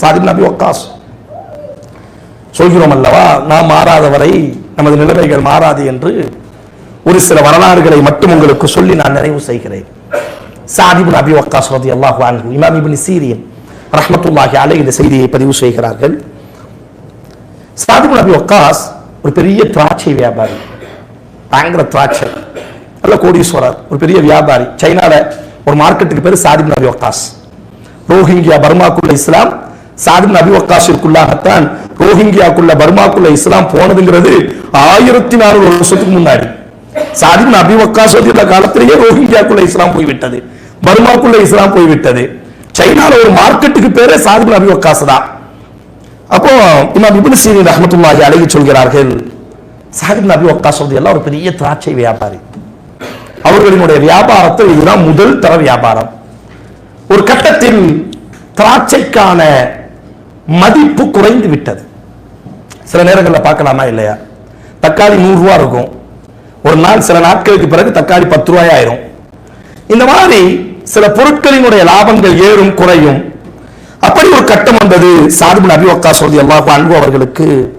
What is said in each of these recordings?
சாதிப் நபி ஒக்காஸ் சொல்கிறோம் அல்லவா நாம் மாறாதவரை நமது நிலைமைகள் மாறாது என்று ஒரு சில வரலாறுகளை மட்டும் உங்களுக்கு சொல்லி நான் நிறைவு செய்கிறேன். சாதிபு நபி ஒக்காஸ் ரதி அல்லாஹு அன்ஹு இமாம் இப்னு சீரியன் ரஹ்மத்துல்லாஹி அலை இந்த செய்தியை பதிவு செய்கிறார்கள். சாதிபு நபி ஒக்காஸ் ஒரு பெரிய திராட்சை வியாபாரி பயங்கர திராட்சை நல்ல கோடீஸ்வரர் ஒரு பெரிய வியாபாரி. சைனால ஒரு மார்க்கெட்டுக்கு பேர் சாதிப் நபி ஒக்காஸ் ரோஹிங்கியா பர்மாக்குள்ள இஸ்லாம் சாதின் நபி வக்காஸிற்குள்ளாகத்தான் ரோஹிங்கியாக்குள்ள பர்மாக்குள்ள இஸ்லாம் போனதுங்கிறது ஆயிரத்தி நானூறு வருஷத்துக்கு முன்னாடி. சாதிப் நபி வக்காஸ் காலத்திலேயே ரோஹிங்கியாக்குள்ள இஸ்லாம் போய்விட்டது. பர்மாக்குள்ள இஸ்லாம் போய்விட்டது. சைனால ஒரு மார்க்கெட்டுக்கு பேரே சாதிப் நபி வக்காஸ் தான். அப்போ இமாம் இபின் சீரின் ரஹ்மத்துல்லாஹி அழகி சொல்கிறார்கள் சாஹிப் நபி வக்காஸ் எல்லாம் ஒரு பெரிய திராட்சை வியாபாரி. அவர்களினுடைய வியாபாரத்தில் இதுதான் முதல் தர வியாபாரம். ஒரு கட்டத்தில் திராட்சைக்கான மதிப்பு குறைந்து விட்டது. சில நேரங்களில் பார்க்கலாமா இல்லையா? தக்காளி நூறு ரூபா இருக்கும். ஒரு நாள் சில நாட்களுக்கு பிறகு தக்காளி பத்து ரூபாய் ஆயிரும். இந்த மாதிரி சில பொருட்களினுடைய லாபங்கள் ஏறும் குறையும். அப்படி ஒரு கட்டம் வந்தது. சாதுபின் அபிவக்கா சோதி அல்லாஹு அன்பு அவர்களுக்கு.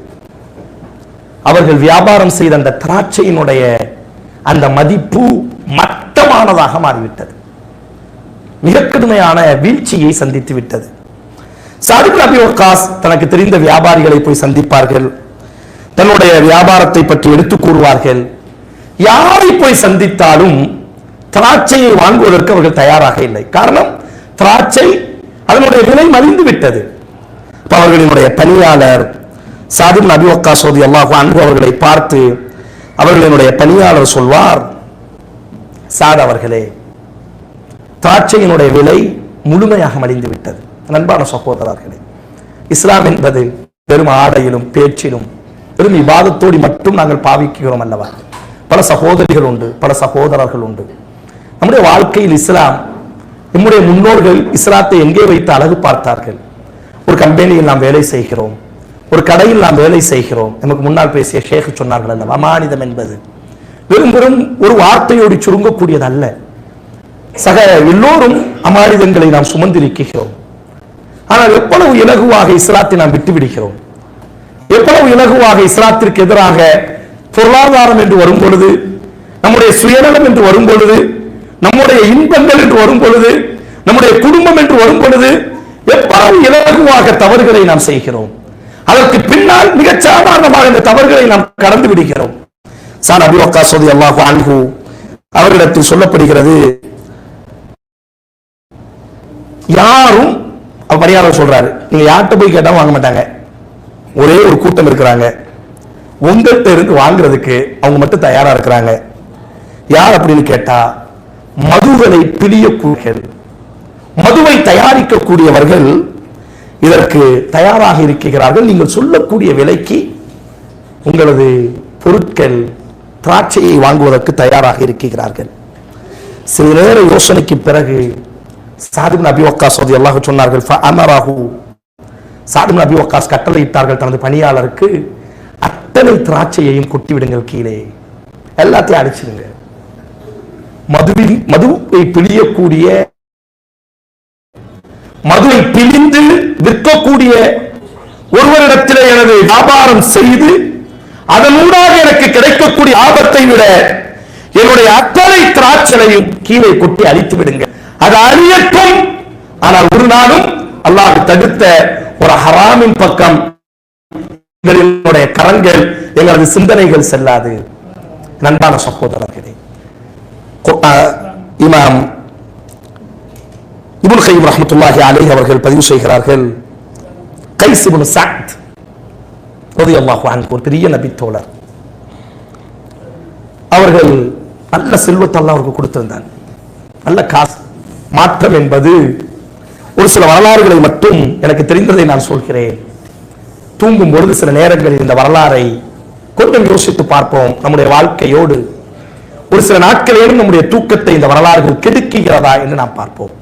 அவர்கள் வியாபாரம் செய்த அந்த திராட்சையினுடைய அந்த மதிப்பு மட்டமானதாக மாறிவிட்டது. மிக கடுமையான வீழ்ச்சியை சந்தித்து விட்டது. சாதிப் நபி வக்காஸ் தனக்கு தெரிந்த வியாபாரிகளை போய் சந்திப்பார்கள். தன்னுடைய வியாபாரத்தை பற்றி எடுத்துக் கூறுவார்கள். யாரை போய் சந்தித்தாலும் திராட்சையை வாங்குவதற்கு அவர்கள் தயாராக இல்லை. காரணம் திராட்சை அதனுடைய விலை மலிந்து விட்டது. அவர்களினுடைய பணியாளர் சாதிப் நபி வக்காஸ் சோதி அல்லாஹு அன்பு அவர்களை பார்த்து அவர்களினுடைய பணியாளர் சொல்வார் சாத் அவர்களே திராட்சையினுடைய விலை முழுமையாக மடிந்து விட்டது. நண்பான சகோதரர்களே இஸ்லாம் என்பது பெரும் ஆடையிலும் பேச்சிலும் பெரும் விவாதத்தோடு மட்டும் நாங்கள் பாவிக்கிறோம் அல்லவா? பல சகோதரிகள் உண்டு பல சகோதரர்கள் உண்டு. நம்முடைய வாழ்க்கையில் இஸ்லாம் நம்முடைய முன்னோர்கள் இஸ்லாத்தை எங்கே வைத்து அழகு பார்த்தார்கள்? ஒரு கம்பெனியில் நாம் வேலை செய்கிறோம் ஒரு கடையில் நாம் வேலை செய்கிறோம். நமக்கு முன்னால் பேசிய ஷேக் சொன்னார்கள் அல்லவா அமானிதம் என்பது. வெறும் வெறும் ஒரு வார்த்தையோடு சுருங்கக்கூடியது அல்ல சக எல்லோரும் அமானிதங்களை நாம் சுமந்திருக்கிறோம். ஆனால் எவ்வளவு இலகுவாக இஸ்லாத்தை நாம் விட்டு விடுகிறோம் எவ்வளவு இலகுவாக இஸ்லாத்திற்கு எதிராக பொருளாதாரம் என்று வரும் பொழுது நம்முடைய சுயநலம் என்று வரும் பொழுது நம்முடைய இன்பங்கள் என்று வரும் பொழுது நம்முடைய குடும்பம் என்று வரும் பொழுது எவ்வளவு இலகுவாக தவறுகளை நாம் செய்கிறோம்? அதற்கு பின்னால் மிக சாதாரணமாக இந்த தவறுகளை நாம் கடந்து விடுகிறோம். சான் அபி வக்காஸ் ரதி அல்லாஹு அன்ஹு அவர்களிடத்தில் சொல்லப்படுகிறது யாரும் அவர் பரிகாரம் சொல்றாரு. நீங்க யார்கிட்ட போய் கேட்டாலும் வாங்க மாட்டாங்க. ஒரே ஒரு கூட்டம் இருக்கிறாங்க. உங்கள்கிட்ட இருந்து வாங்குறதுக்கு அவங்க மட்டும் தயாரா இருக்கிறாங்க. யார் அப்படின்னு கேட்டா மதுகளை பிடியக்கூடியவர்கள் மதுவை தயாரிக்கக்கூடியவர்கள் இதற்கு தயாராக இருக்கிறார்கள். நீங்கள் சொல்லக்கூடிய விலைக்கு உங்களது பொருட்கள் திராட்சையை வாங்குவதற்கு தயாராக இருக்கிறார்கள். சில நேர யோசனைக்கு பிறகு சாதிப் நபி வக்காஸ் அல்லாஹ் சொன்னார்கள் அமராஹு சாதிப் நபி வக்காஸ் கட்டளையிட்டார்கள் தனது பணியாளருக்கு அத்தனை திராட்சையையும் கொட்டி விடுங்கள் கீழே. எல்லாத்தையும் அடிச்சிருங்க. மதுவில் மதுவை பிழியக்கூடிய மதுவை பிழிந்து விற்கக்கூடிய ஒருவரிடத்தில் எனது வியாபாரம் செய்து அதனூடாக எனக்கு கிடைக்கக்கூடிய ஆபத்தை விட என்னுடைய அத்தனை திராட்சலையும் கீழே கொட்டி அழித்து விடுங்க அது அழியட்டும். ஆனால் ஒரு நாளும் அல்லாஹ் தடுத்த ஒரு ஹராமின் பக்கம் எங்களுடைய கரங்கள் எங்களது சிந்தனைகள் செல்லாது. நண்பான சகோதரர்களே இமாம் இபுல் கைம் ரஹமத்துல்லாஹி அலைஹி அவர்கள் பதிவு செய்கிறார்கள். கைஸ் இப்னு சஅத் ரலியல்லாஹு ஒரு பெரிய நபி தோழர். அவர்கள் நல்ல செல்வத்தெல்லாம் அவருக்கு கொடுத்திருந்தார் நல்ல காசு. மாற்றம் என்பது ஒரு சில வரலாறுகளை மட்டும் எனக்கு தெரிந்ததை நான் சொல்கிறேன். தூங்கும் பொழுது சில நேரங்களில் இந்த வரலாறை கொஞ்சம் யோசித்து பார்ப்போம். நம்முடைய வாழ்க்கையோடு ஒரு சில நாட்களேனும் நம்முடைய தூக்கத்தை இந்த வரலாறுகள் கெடுக்குகிறதா என்று நாம் பார்ப்போம்.